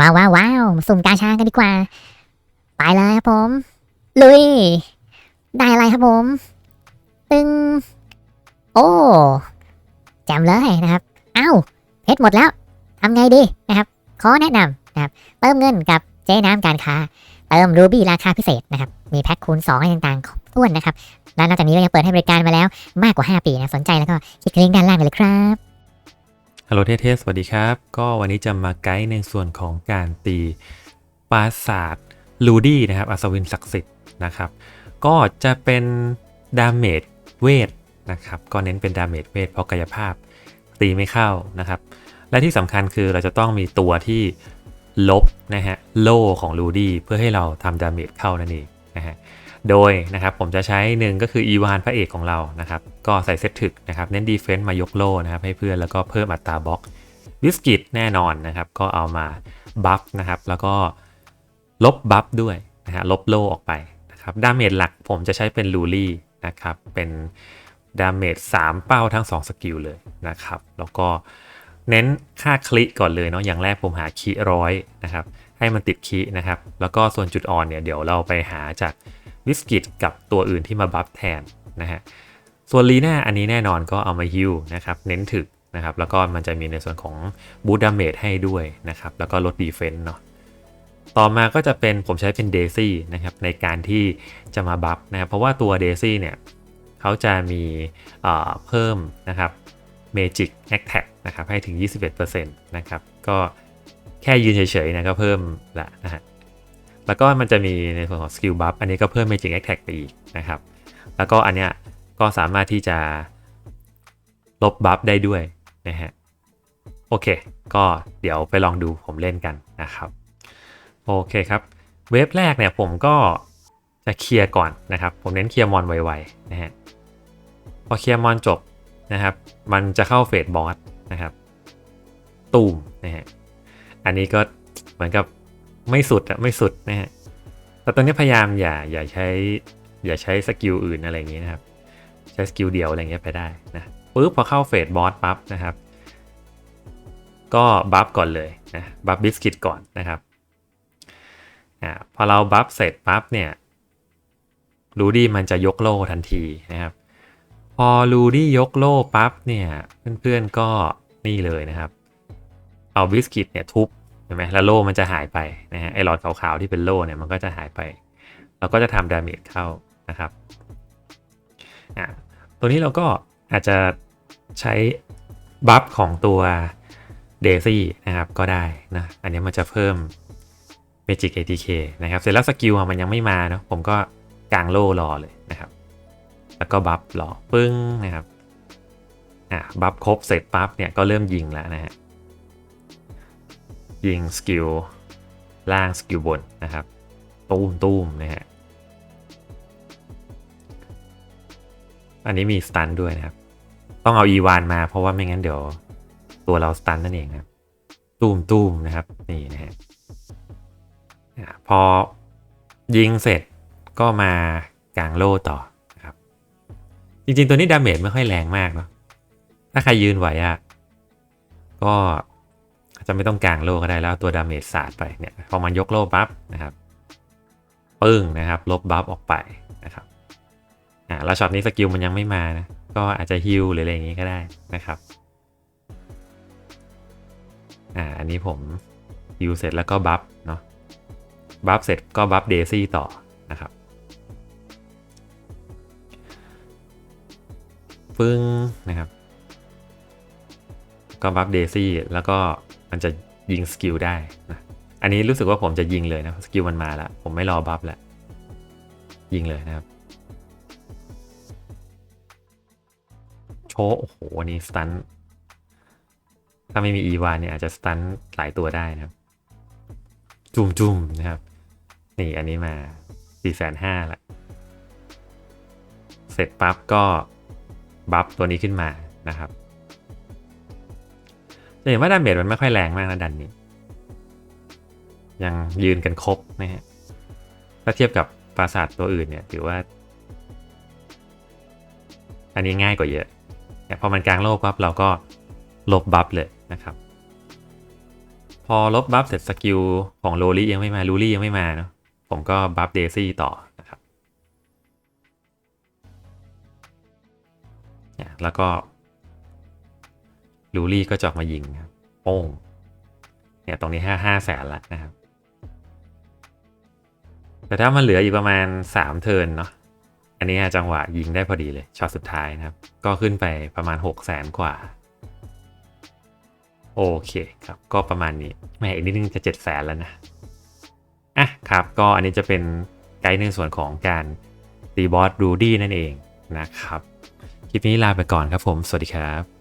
ว้าวว้าวว้าวสุ่มกาชากันดีกว่า ไปเลยครับผม ลุย ได้อะไรครับผม ตึง โอ้แจมเลยนะครับ เอ้าเพชรหมดแล้วทำไงดีนะครับ ขอแนะนำนะครับ เติมเงินกับเจ๊น้ำการค้า เติมรูบี้ราคาพิเศษนะครับ มีแพ็คคูณ2อะไรต่างๆครบถ้วนนะครับ และนอกจากนี้ก็ยังเปิดให้บริการมาแล้วมากกว่า 5 ปีนะ สนใจแล้วก็คลิกลิงก์ด้านล่างเลยครับ ฮัลโหลเทเทสวัสดีครับ ก็วันนี้จะมาไกด์ในส่วนของการตีปราศาสตร์ลูดี้นะครับอัศวินศักดิ์สิทธิ์นะครับ ก็จะเป็นดาเมจเวทนะครับ ก็เน้นเป็นดาเมจเวทเพราะกายภาพตีไม่เข้านะครับ และที่สำคัญคือเราจะต้องมีตัวที่ลบนะฮะโล่ของลูดี้เพื่อให้เราทำดาเมจเข้านั่นเองนะฮะ โดยนะครับผมจะใช้หนึ่งก็คืออีวานพระเอกของเรานะครับก็ใส่เซตถึกนะครับเน้นดีเฟนต์มายกโล่นะครับให้เพื่อนแล้วก็เพิ่มอัตราบล็อกบิสกิตแน่นอนนะครับก็เอามาบัฟนะครับแล้วก็ลบบัฟด้วยนะฮะลบโล่ออกไปนะครับดาเมจหลักผมจะใช้เป็นลูลี่นะครับเป็นดาเมจ3 เป้าทั้ง 2 สกิลเลยนะครับแล้วก็เน้นค่าคลิก่อนเลยเนาะอย่างแรกผมหาคีร้อยนะครับให้มันติดคีนะครับแล้วก็ส่วนจุดอ่อนเนี่ยเดี๋ยวเราไปหาจาก วิสกิตกับตัวอื่นที่มาบัฟแทนนะฮะส่วนลีน่าอันนี้แน่นอนก็เอามาฮิวนะครับเน้นถึกนะครับแล้วก็มันจะมีในส่วนของบูดาเมจให้ด้วยนะครับแล้วก็ลดดีเฟนต์เนาะต่อมาก็จะเป็นผมใช้เป็นเดซี่นะครับในการที่จะมาบัฟนะครับเพราะว่าตัวเดซี่เนี่ยเขาจะมีเอ่อเพิ่มนะครับ Magic Attack นะครับให้ถึง 21%นะครับก็แค่ยืนเฉยๆนะก็เพิ่มละนะฮะ แล้วก็มันจะมีในส่วนของสกิลบัฟอันนี้ก็เพิ่ม Magic Attack ไปอีกนะครับ แล้วก็อันเนี้ยก็สามารถที่จะลบบัฟได้ด้วยนะฮะ โอเค ก็เดี๋ยวไปลองดูผมเล่นกันนะครับ โอเคครับ เวฟแรกเนี่ยผมก็จะเคลียร์ก่อนนะครับ ผมเน้นเคลียร์มอนไวๆนะฮะ พอเคลียร์มอนจบนะครับ มันจะเข้าเฟสบอสนะครับ ตูมนะฮะ อันนี้ก็เหมือนกับ ไม่สุดอะไม่สุดนะฮะแต่ตอนนี้พยายามอย่าอย่าใช้ อย่าใช้สกิลอื่นอะไรอย่างนี้นะครับ ใช้สกิลเดียวอะไรเงี้ยไปได้นะปุ๊บพอเข้าเฟสบอสปั๊บนะครับ ก็บัฟก่อนเลยนะบัฟบิสกิตก่อนนะครับอ่าพอเราบัฟเสร็จปั๊บเนี่ยรูดี้มันจะยกโล่ทันทีนะครับ พอรูดี้ยกโล่ปั๊บเนี่ยเพื่อนๆก็นี่เลยนะครับ เอาบิสกิตเนี่ยทุบ ใช่ไหมแล้วโล่มันจะหายไปนะฮะไอหลอดขาวๆที่เป็นโล่เนี่ยมันก็จะหายไป เราก็จะทำดาเมจเข้านะครับอะตัวนี้เราก็อาจจะใช้บัฟของตัวเดซี่นะครับก็ได้นะอันนี้มันจะเพิ่ม Magic ATK นะครับเสร็จแล้วสกิลมันยังไม่มาเนาะผมก็กางโล่รอเลยนะครับ แล้วก็บัฟรอปึ้งนะครับอะบัฟครบเสร็จปั๊บเนี่ยก็เริ่มยิงแล้วนะฮะ ยิงสกิลล่างสกิลบนนะครับ ตูมตูมนะฮะอันนี้มีสตันด้วยนะครับ ต้องเอาอีวานมาเพราะว่าไม่งั้นเดี๋ยวตัวเราสตันนั่นเองครับ ตูมตูมนะครับนี่นะฮะพอยิงเสร็จก็มากางโล่ต่อนะครับ จริงๆตัวนี้ดาเมจไม่ค่อยแรงมากเนาะถ้าใครยืนไหวอะก็ จะไม่ต้องกางโล่ก็ได้แล้วตัวดาเมจสาดไปเนี่ยพอมันยกโล่ปั๊บนะครับปึ้งนะครับ ลบบัฟออกไปนะครับอ่าแล้วช็อตนี้สกิลมันยังไม่มานะก็อาจจะฮิลหรืออะไรอย่างงี้ก็ได้นะครับอ่าอันนี้ผมฮิลเสร็จแล้วก็บัฟเนาะบัฟเสร็จก็บัฟเดซี่ต่อนะครับปึ้งนะครับ ก็บัฟเดซี่แล้วก็ มันจะยิงสกิลได้นะอันนี้รู้สึกว่าผมจะยิงเลยนะสกิลมันมาแล้วผมไม่รอบัฟแล้วยิงเลยนะครับ โชว์โอ้โหวันนี้สตันถ้าไม่มีอีวานเนี่ยอาจจะสตันหลายตัวได้นะครับ จุ่มจุ่มนะครับ นี่อันนี้มา4 5 0 0 0ละเสร็จปั๊บก็บัฟตัวนี้ขึ้นมานะครับ จะเห็นว่าดาเมจมันไม่ค่อยแรงมากนะดันนี้ ยังยืนกันครบนะฮะ ถ้าเทียบกับปราสาทตัวอื่นเนี่ยถือว่า อันนี้ง่ายกว่าเยอะเนี่ยพอมันกลางโลกปั๊บเราก็ลบบัฟเลยนะครับ พอลบบัฟเสร็จสกิลของโรลี่ยังไม่มาลูลี่ยังไม่มาเนาะผมก็บัฟเดซี่ต่อนะครับเนี่ยแล้วก็ ลูลี่ก็จะออกมายิงครับโป้งเนี่ยตรงนี้ห้าห้าแสนละนะครับ แต่ถ้ามันเหลืออีกประมาณ 3 เทิร์นเนาะอันนี้จังหวะยิงได้พอดีเลยช็อตสุดท้ายนะครับ ก็ขึ้นไปประมาณ 6 0แสนกว่า โอเคครับ ก็ประมาณนี้แม่อีกนิดนึงจะ 7 0 0แสนแล้วนะอะครับ ก็อันนี้จะเป็นไกด์ในส่วนของการตีบอสรูดี้นั่นเองนะครับ คลิปนี้ลาไปก่อนครับผม สวัสดีครับ